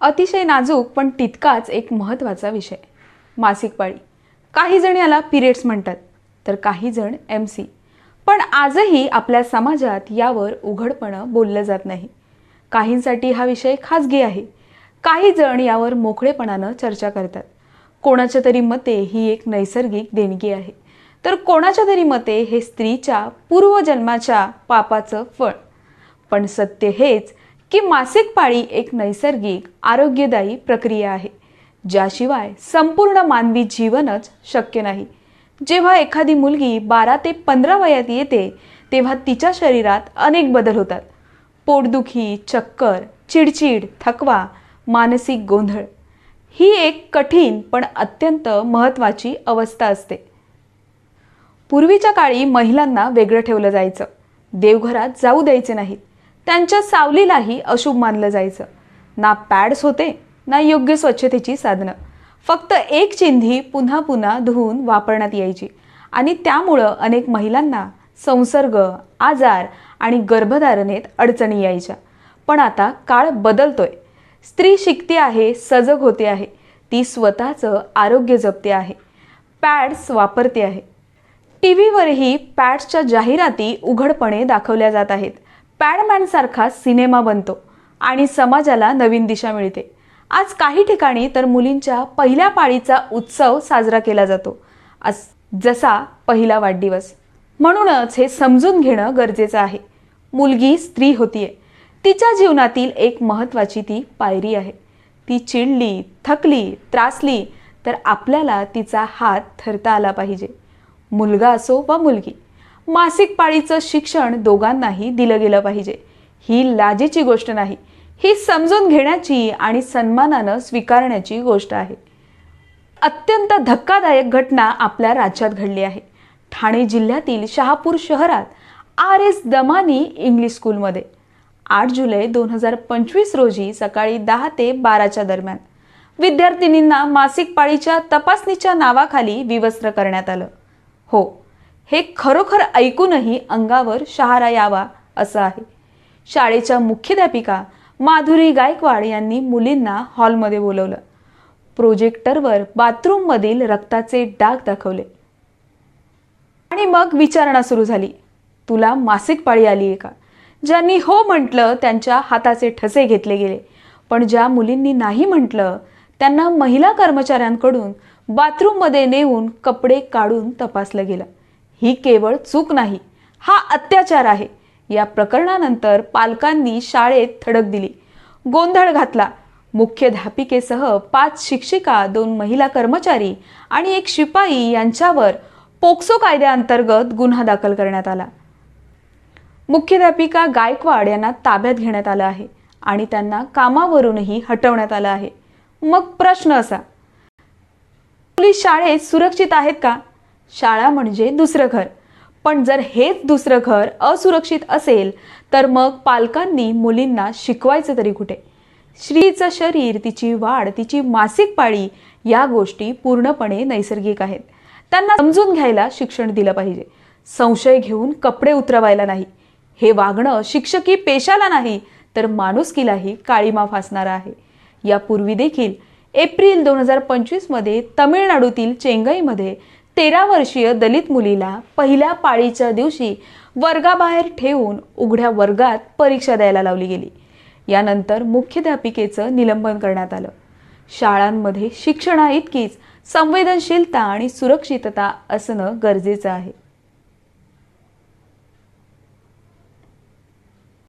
अतिशय नाजूक पण तितकाच एक महत्त्वाचा विषय. मासिक पाळी. काही जण याला पिरियड्स म्हणतात तर काही जण एम सी. पण आजही आपल्या समाजात यावर उघडपणं बोललं जात नाही. काहींसाठी हा विषय खाजगी आहे. काही जण यावर मोकळेपणानं चर्चा करतात. कोणाच्या तरी मते ही एक नैसर्गिक देणगी आहे. तर कोणाच्या तरी मते हे स्त्रीच्या पूर्वजन्माच्या पापाचं फळ. पण सत्य हेच की मासिक पाळी एक नैसर्गिक आरोग्यदायी प्रक्रिया आहे. ज्याशिवाय संपूर्ण मानवी जीवनच शक्य नाही. जेव्हा एखादी मुलगी बारा ते पंधरा वयात येते तेव्हा तिच्या शरीरात अनेक बदल होतात. पोटदुखी चक्कर चिडचिड थकवा मानसिक गोंधळ. ही एक कठीण पण अत्यंत महत्त्वाची अवस्था असते. पूर्वीच्या काळी महिलांना वेगळं ठेवलं जायचं. देवघरात जाऊ द्यायचे नाहीत. त्यांच्या सावलीलाही अशुभ मानलं जायचं. ना पॅड्स होते ना योग्य स्वच्छतेची साधनं. फक्त एक चिंधी पुन्हा पुन्हा धुवून वापरण्यात यायची. आणि त्यामुळं अनेक महिलांना संसर्ग आजार आणि गर्भधारणेत अडचणी यायच्या. पण आता काळ बदलतोय. स्त्री शिकते आहे सजग होते आहे. ती स्वतःचं आरोग्य जपते आहे. पॅड्स वापरते आहे. टी व्हीवरही पॅड्सच्या जाहिराती उघडपणे दाखवल्या जात आहेत. पॅडमॅनसारखा सिनेमा बनतो आणि समाजाला नवीन दिशा मिळते. आज काही ठिकाणी तर मुलींच्या पहिल्या पाळीचा उत्सव साजरा केला जातो. अस जसा पहिला वाढदिवस. म्हणूनच हे समजून घेणं गरजेचं आहे. मुलगी स्त्री होतीये. तिच्या जीवनातील एक महत्त्वाची ती पायरी आहे. ती चिडली थकली त्रासली तर आपल्याला तिचा हात थरता आला पाहिजे. मुलगा असो वा मुलगी मासिक पाळीचं शिक्षण दोघांनाही दिलं गेलं पाहिजे. ही लाजेची गोष्ट नाही. ही समजून घेण्याची आणि सन्मानानं स्वीकारण्याची गोष्ट आहे. अत्यंत धक्कादायक घटना आपल्या राज्यात घडली आहे. ठाणे जिल्ह्यातील शहापूर शहरात आर एस दमानी इंग्लिश स्कूलमध्ये आठ जुलै दोन हजार पंचवीस रोजी सकाळी दहा ते बाराच्या दरम्यान विद्यार्थिनींना मासिक पाळीच्या तपासणीच्या नावाखाली विवस्त्र करण्यात आलं. हो हे खरोखर ऐकूनही अंगावर शहारा यावा असं आहे. शाळेच्या मुख्याध्यापिका माधुरी गायकवाड यांनी मुलींना हॉलमध्ये बोलवलं. प्रोजेक्टरवर बाथरूममधील रक्ताचे डाग दाखवले. आणि मग विचारणा सुरू झाली. तुला मासिक पाळी आली आहे का? ज्यांनी हो म्हटलं त्यांच्या हाताचे ठसे घेतले गेले. पण ज्या मुलींनी नाही म्हटलं त्यांना महिला कर्मचाऱ्यांकडून बाथरूममध्ये नेऊन कपडे काढून तपासलं गेलं. ही केवळ चूक नाही हा अत्याचार आहे. या प्रकरणानंतर पालकांनी शाळेत थडक दिली. गोंधळ घातला. मुख्याध्यापिकेसह पाच शिक्षिका दोन महिला कर्मचारी आणि एक शिपाई यांच्यावर पोक्सो कायद्याअंतर्गत गुन्हा दाखल करण्यात आला. मुख्याध्यापिका गायकवाड यांना ताब्यात घेण्यात आलं आहे आणि त्यांना कामावरूनही हटवण्यात आलं आहे. मग प्रश्न असा पोलीस शाळेत सुरक्षित आहेत का? शाळा म्हणजे दुसरं घर. पण जर हेच दुसरं घर असुरक्षित असेल तर मग पालकांनी मुलींना शिकवायचं तरी कुठे? स्त्रीचं शरीर तिची वाढ तिची मासिक पाळी या गोष्टी पूर्णपणे नैसर्गिक आहेत. त्यांना समजून घ्यायला शिक्षण दिलं पाहिजे. संशय घेऊन कपडे उतरवायला नाही. हे वागणं शिक्षकी पेशाला नाही तर माणुसकीलाही काळीमा फासणारं आहे. यापूर्वी देखील एप्रिल दोन हजार पंचवीसमध्ये तमिळनाडूतील चेंगईमध्ये तेरा वर्षीय दलित मुलीला पहिल्या पाळीच्या दिवशी वर्गाबाहेर ठेवून उघड्या वर्गात परीक्षा द्यायला लावली गेली. यानंतर मुख्याध्यापिकेचं निलंबन करण्यात आलं. शाळांमध्ये शिक्षणाइतकीच संवेदनशीलता आणि सुरक्षितता असणं गरजेचं आहे.